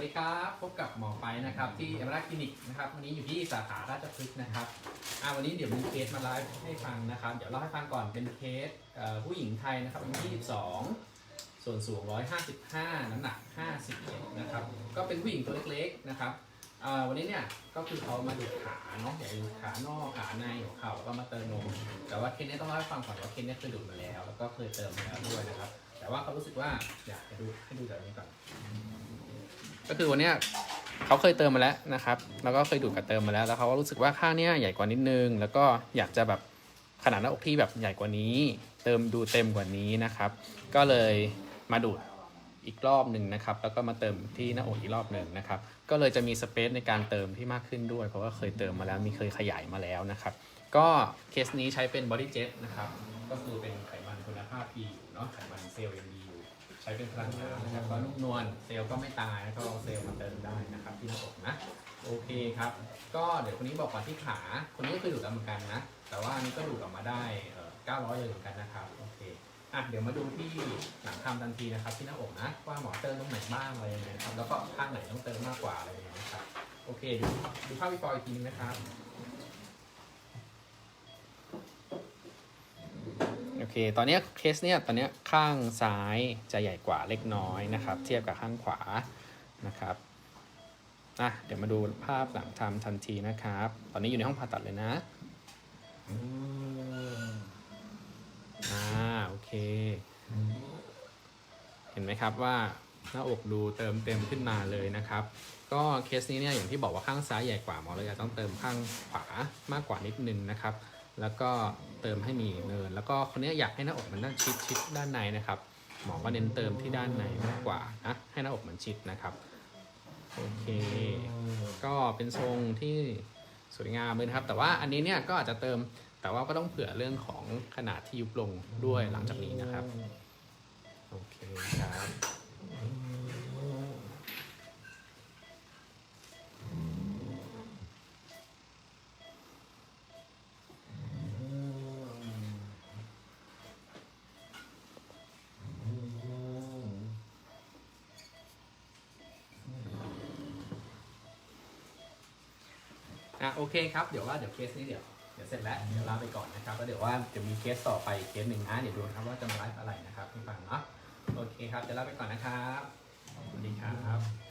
วัสดีครับ พบกับหมอไปนะครับ ที่เอมราคลินิกนะครับวันนี้อยู่ที่สาขาราชพฤกษ์นะครับอ่าวันนี้เดี๋ยวมีเคสมาไลฟ์ให้ฟังนะครับ เดี๋ยวเล่าให้ฟังก่อนเป็นเคสเอ่อผู้หญิงไทยนะครับอายุ22 ส่วนสูง 155 น้ำหนัก 51 นะครับ ก็เป็นผู้หญิงตัวเล็กๆนะครับอ่าวันนี้เนี่ยก็คือเขามาดูขาเนาะอย่ากดูดขานอกขาในหัวเขาแล้วก็มาเติมนม แต่ว่าเคสนี้ต้องเล่าให้ฟังก่อนว่าเคสนี้เคยดูดมาแล้ว แล้วก็เคยเติมมาแล้วด้วยนะครับ แต่ว่าเขารู้สึกว่าอยากจะดูให้ดูจากนี้ก่อน ก็คือวันเนี้ยเขาเคยเติมมาแล้วนะครับ แล้วก็เคยดูดกับเติมมาแล้ว แล้วเขาก็รู้สึกว่าข้างเนี้ยใหญ่กว่านิดนึง แล้วก็อยากจะแบบขนาดหน้าอกที่แบบใหญ่กว่านี้ เติมดูเต็มกว่านี้นะครับ ก็เลยมาดูดอีกรอบหนึ่งนะครับ แล้วก็มาเติมที่หน้าอกอีกรอบหนึ่งนะครับ ก็เลยจะมีสเปซในการเติมที่มากขึ้นด้วย เพราะว่าเคยเติมมาแล้ว มีเคยขยายมาแล้วนะครับ ก็เคสนี้ใช้เป็นบอดี้เจ็ตนะครับ ก็คือเป็นไขมันคุณภาพดีอยู่เนาะ ไขมันเซลล์ยังดี ใช้เป็นพลังงานนะครับก็นุ่มนวลเซลล์ก็ไม่ตายแล้วก็เอาเซลล์มาเติมได้นะครับที่หน้าอกนะโอเคครับ ก็เดี๋ยวคนนี้บอกก่อนที่ขา คนนี้ก็คือดูดแล้วเหมือนกันนะ แต่ว่าอันนี้ก็ดูดออกมาได้เอ่อ900เลยเหมือนกันนะครับโอเคอะเดี๋ยวมาดูที่หลังทำทันทีนะครับที่หน้าอกนะว่าหมอเติมตรงไหนบ้างอะไรยังไงนะครับแล้วก็ข้างไหนต้องเติมมากกว่าอะไรอย่างเงี้ยนะครับโอเคดูดูภาพวิฟออีกทีนึงนะครับ เค ตอนเนี้ยเคสเนี้ยตอนเนี้ยข้างซ้ายจะใหญ่กว่าเล็กน้อยนะครับ เทียบกับข้างขวานะครับอะเดี๋ยวมาดูภาพหลังทำทันทีนะครับ ตอนนี้อยู่ในห้องผ่าตัดเลยนะอ่าโอเค เห็นไหมครับว่าหน้าอกดูเติมเต็มขึ้นมาเลยนะครับ ก็เคสนี้เนี่ยอย่างที่บอกว่าข้างซ้ายใหญ่กว่าหมอเลยจะต้องเติมข้างขวามากกว่านิดนึงนะครับ แล้วก็เติมให้มีเนิน แล้วก็คนนี้อยากให้หน้าอกมันด้านชิดชิดด้านในนะครับ หมอก็เน้นเติมที่ด้านในมากกว่านะให้หน้าอกมันชิดนะครับโอเค ก็เป็นทรงที่สวยงามเลยนะครับ แต่ว่าอันนี้เนี่ยก็อาจจะเติมแต่ว่าก็ต้องเผื่อเรื่องของขนาดที่ยุบลงด้วยหลังจากนี้นะครับ โอเคครับ อะโอเคครับเดี๋ยวว่าเดี๋ยวเคสนี้เดี๋ยวเดี๋ยวเสร็จแล้วเดี๋ยวลาไปก่อนนะครับแล้วเดี๋ยวว่าจะมีเคสต่อไปเคสหนึ่งนะเดี๋ยวดูนะครับว่าจะมาไลฟ์อะไรนะครับให้ฟังเนาะโอเคครับเดี๋ยวลาไปก่อนนะครับสวัสดีครับ